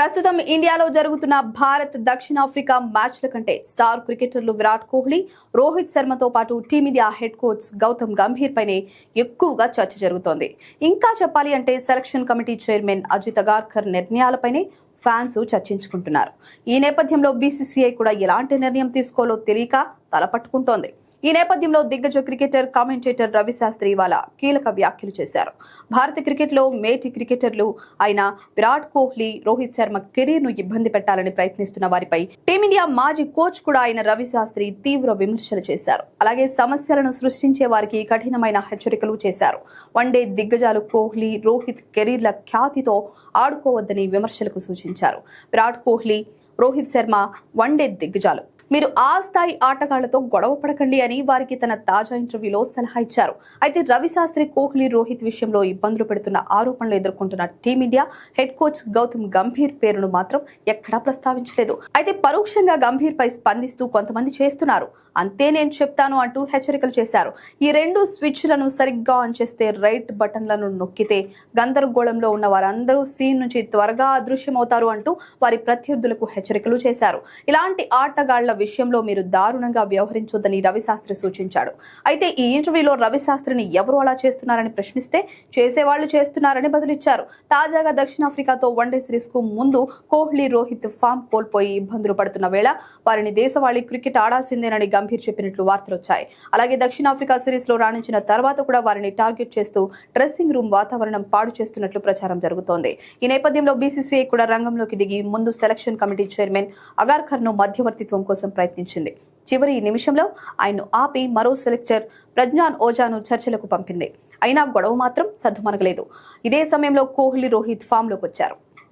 ప్రస్తుతం ఇండియాలో జరుగుతున్న భారత్ దక్షిణాఫ్రికా మ్యాచ్ల కంటే స్టార్ క్రికెటర్లు విరాట్ కోహ్లీ రోహిత్ శర్మతో పాటు team India head coach Gautam Gambhir పైనే ఎక్కువగా చర్చ జరుగుతోంది. ఇంకా చెప్పాలి అంటే selection committee chairman Ajit Agarkar నిర్ణయాలపైనే fans చర్చించుకుంటున్నారు. ఈ నేపథ్యంలో బీసీసీఐ కూడా ఎలాంటి నిర్ణయం తీసుకోవాలో తెలియక తలపట్టుకుంటోంది ఈ నేపథ్యంలో దిగ్గజ క్రికెటర్ కామెంటేటర్ రవిశాస్త్రి ఇవాళ కీలక వ్యాఖ్యలు చేశారు. భారత క్రికెట్లో మేటి క్రికెటర్లు అయిన విరాట్ కోహ్లీ రోహిత్ శర్మ కెరీర్ను ఇబ్బంది పెట్టాలని ప్రయత్నిస్తున్న వారిపై టీమిండియా మాజీ కోచ్ కూడా అయిన రవి శాస్త్రి తీవ్ర విమర్శలు చేశారు. అలాగే సమస్యలను సృష్టించే వారికి కఠినమైన హెచ్చరికలు చేశారు. వన్డే దిగ్గజాలు కోహ్లీ రోహిత్ కెరీర్ల ఖ్యాతితో ఆడుకోవద్దని విమర్శలకు సూచించారు. విరాట్ కోహ్లీ రోహిత్ శర్మ వన్డే దిగ్గజాలు. మీరు ఆ స్థాయి ఆటగాళ్ళతో గొడవ పడకండి అని వారికి తన తాజా ఇంటర్వ్యూలో సలహా ఇచ్చారు. అయితే రవి శాస్త్రి కోహ్లీ రోహిత్ విషయంలో ఇబ్బందులు పెడుతున్న ఆరోపణలు ఎదుర్కొంటున్న team India head coach Gautam Gambhir పేరును మాత్రం ఎక్కడా ప్రస్తావించలేదు. అయితే పరోక్షంగా గంభీర్ పై స్పందిస్తూ కొంతమంది చేస్తున్నారు. అంతే నేను చెప్తాను అంటూ హెచ్చరికలు చేశారు. ఈ రెండు స్విచ్లను సరిగ్గా ఆన్ చేస్తే రైట్ బటన్లను నొక్కితే గందరగోళంలో ఉన్న వారందరూ సీన్ నుంచి త్వరగా అదృశ్యమవుతారు అంటూ వారి ప్రత్యర్థులకు హెచ్చరికలు చేశారు. ఇలాంటి ఆటగాళ్ళ విషయంలో మీరు దారుణంగా వ్యవహరించొద్దని రవిశాస్త్రి సూచించాడు. అయితే ఈ ఇంటర్వ్యూలో రవిశాస్త్రిని ఎవరు అలా చేస్తున్నారని ప్రశ్నిస్తే చేసేవాళ్ళు చేస్తున్నారని బదులిచ్చారు. తాజాగా దక్షిణాఫ్రికాతో వన్డే సిరీస్కు ముందు కోహ్లీ రోహిత్ ఫామ్ కోల్పోయి ఇబ్బందులు పడుతున్న వేళ వారిని దేశవాళీ క్రికెట్ ఆడాల్సిందేనని గంభీర్ చెప్పినట్లు వార్తలు వచ్చాయి అలాగే దక్షిణాఫ్రికా సిరీస్లో రాణించిన తర్వాత కూడా వారిని టార్గెట్ చేస్తూ డ్రెస్సింగ్ రూమ్ వాతావరణం పాడు చేస్తున్నట్లు ప్రచారం జరుగుతోంది. ఈ నేపథ్యంలో బీసీసీఐ కూడా రంగంలోకి దిగి ముందు సెలక్షన్ కమిటీ చైర్మన్ అగార్కర్ను మధ్యవర్తిత్వం కోసం ప్రయత్నించింది. చివరి నిమిషంలో ఆయన్ను ఆపి మరో సెలెక్టర్ ప్రజ్ఞాన్ ఓజాను చర్చలకు పంపింది. అయినా గొడవ మాత్రం సద్దుమనగలేదు ఇదే సమయంలో కోహ్లీ రోహిత్ ఫామ్లోకి వచ్చారు